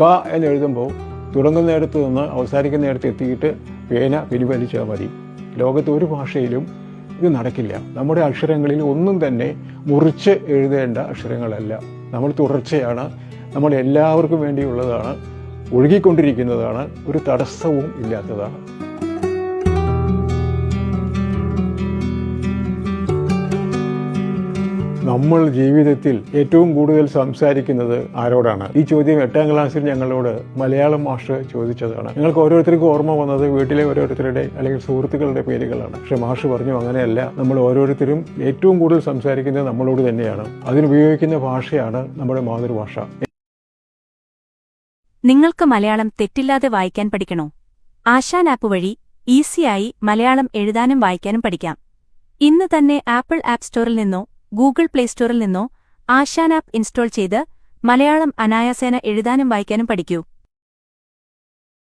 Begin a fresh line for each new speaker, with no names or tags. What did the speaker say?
ക എന്ന് എഴുതുമ്പോൾ തുടങ്ങുന്നിടത്ത് നിന്ന് അവസാനിക്കുന്നിടത്ത് എത്തിയിട്ട് പേന പിൻവലിച്ചാൽ മതി. ലോകത്ത് ഒരു ഭാഷയിലും ഇത് നടക്കില്ല. നമ്മുടെ അക്ഷരങ്ങളിൽ ഒന്നും തന്നെ മുറിച്ച് എഴുതേണ്ട അക്ഷരങ്ങളല്ല. നമ്മൾ തുടർച്ചയാണ്. നമ്മൾ എല്ലാവർക്കും വേണ്ടിയുള്ളതാണ്. ഒഴുകിക്കൊണ്ടിരിക്കുന്നതാണ്. ഒരു തടസ്സവും ഇല്ലാത്തതാണ്. നമ്മൾ ജീവിതത്തിൽ ഏറ്റവും കൂടുതൽ സംസാരിക്കുന്നത് ആരോടാണ്? ഈ ചോദ്യം എട്ടാം ക്ലാസ്സിൽ ഞങ്ങളോട് മലയാളം മാഷ് ചോദിച്ചതാണ്. ഞങ്ങൾക്ക് ഓരോരുത്തർക്കും ഓർമ്മ വന്നത് വീട്ടിലെ ഓരോരുത്തരുടെ അല്ലെങ്കിൽ സുഹൃത്തുക്കളുടെ പേരുകളാണ്. പക്ഷെ മാഷ് പറഞ്ഞു അങ്ങനെയല്ല. നമ്മൾ ഓരോരുത്തരും ഏറ്റവും കൂടുതൽ സംസാരിക്കുന്നത് നമ്മളോട് തന്നെയാണ്. അതിനുപയോഗിക്കുന്ന ഭാഷയാണ് നമ്മുടെ മാതൃഭാഷ.
നിങ്ങൾക്ക് മലയാളം തെറ്റില്ലാതെ വായിക്കാൻ പഠിക്കണോ? ആശാൻ ആപ്പ് വഴി ഈസിയായി മലയാളം എഴുതാനും വായിക്കാനും പഠിക്കാം. ഇന്ന് തന്നെ ആപ്പിൾ ആപ്പ് സ്റ്റോറിൽ നിന്നോ ഗൂഗിൾ പ്ലേ സ്റ്റോറിൽ നിന്നോ ആശാൻ ആപ്പ് ഇൻസ്റ്റാൾ ചെയ്ത് മലയാളം അനായാസേന എഴുതാനും വായിക്കാനും പഠിക്കൂ.